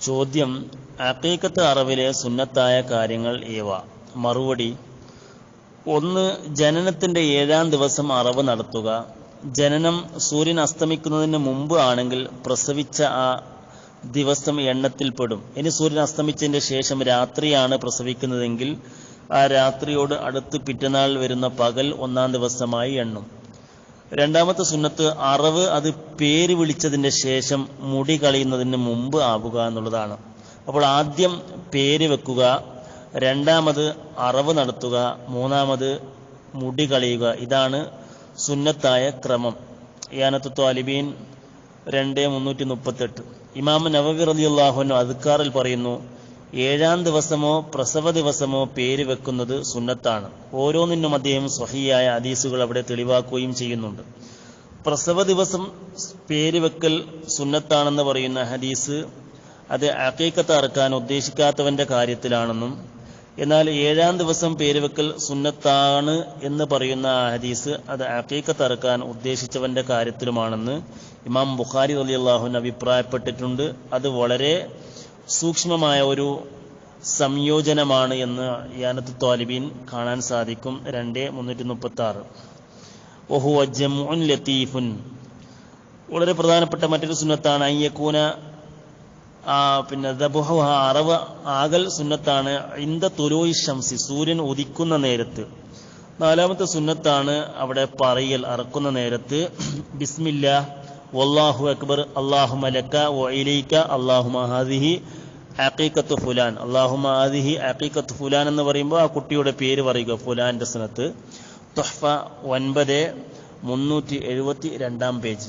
ചോദ്യം അക്കീക്കത്ത് അറിവിലെ സുന്നത്തായ കാര്യങ്ങൾ ഏവ മറുപടി ഒന്ന് ജനനത്തിന്റെ ഏഴാം ദിവസം അറവ് നടത്തുക. ജനനം സൂര്യൻ അസ്തമിക്കുന്നതിന് മുമ്പ് ആണെങ്കിൽ പ്രസവിച്ച ആ ദിവസം എണ്ണത്തിൽപ്പെടും ഇനി സൂര്യൻ അസ്തമിച്ചതിന്റെ ശേഷം രാത്രിയാണ് പ്രസവിക്കുന്നതെങ്കിൽ ആ രാത്രിയോട് അടുത്ത് പിറ്റന്നാൾ വരുന്ന പകൽ ഒന്നാം ദിവസമായി എണ്ണും. രണ്ടാമത്തെ സുന്നത്ത് അറവ് അത് പേര് വിളിച്ചതിന്റെ ശേഷം മുടി കളയുന്നതിന് മുമ്പ് ആവുക എന്നുള്ളതാണ്. അപ്പോൾ ആദ്യം പേര് വെക്കുക രണ്ടാമത് അറവ് നടത്തുക മൂന്നാമത് മുടി കളയുക. ഇതാണ് സുന്നത്തായ ക്രമം. യാനത്ത് ത്വാലിബീൻ രണ്ട് മുന്നൂറ്റി മുപ്പത്തെട്ട്. ഇമാം നവവി അഹുനോ അദ്ക്കാറിൽ പറയുന്നു ഏഴാം ദിവസമോ പ്രസവ ദിവസമോ പേര് വെക്കുന്നത് സുന്നത്താണ്. ഓരോന്നിനും അദ്ദേഹം സ്വഹിയായ ഹദീസുകൾ അവിടെ തെളിവാക്കുകയും ചെയ്യുന്നുണ്ട്. പ്രസവ ദിവസം പേര് വെക്കൽ സുന്നത്താണെന്ന് പറയുന്ന ഹദീസ് അത് അക്കീക്കത്ത് അറക്കാൻ ഉദ്ദേശിക്കാത്തവന്റെ കാര്യത്തിലാണെന്നും എന്നാൽ ഏഴാം ദിവസം പേര് വെക്കൽ സുന്നത്താണ് എന്ന് പറയുന്ന ഹദീസ് അത് അക്കീക്കത്ത് അറക്കാൻ ഉദ്ദേശിച്ചവന്റെ കാര്യത്തിലുമാണെന്ന് ഇമാം ബുഖാരി അലി അള്ളാഹുൻ അഭിപ്രായപ്പെട്ടിട്ടുണ്ട്. അത് വളരെ സൂക്ഷ്മമായ ഒരു സംയോജനമാണ് എന്ന് യാനത്ത് ത്വാലിബീൻ കാണാൻ സാധിക്കും. രണ്ട് മുന്നൂറ്റി മുപ്പത്തി ആറ് ഒഹുവ ജമുൻ ലത്തീഫുൻ. വളരെ പ്രധാനപ്പെട്ട മറ്റൊരു സുന്നത്താണ്. അയ്യക്കൂന പിന്നെ അറവ് ആകൽ സുന്നത്താണ്. ഇന്ത തുലോയി ഷംസി സൂര്യൻ ഉദിക്കുന്ന നേരത്ത്. നാലാമത്തെ സുന്നത്താണ് അവിടെ പറയൽ അറക്കുന്ന നേരത്ത്. ബിസ്മില്ല വല്ലാഹു അക്ബർ അള്ളാഹു മലക്ക വയിലൈക്ക അള്ളാഹു മഹാദിഹി അക്കീക്കത്ത് ഫുലാൻ അള്ളാഹു മഹാദിഹി അക്കീക്കത്ത് ഫുലാൻ എന്ന് പറയുമ്പോൾ ആ കുട്ടിയുടെ പേര് പറയുക. ഫുലാന്റെ സ്ഥലത്ത്. തൊഹ്ഫ ഒൻപത് മുന്നൂറ്റി എഴുപത്തി രണ്ടാം പേജ്.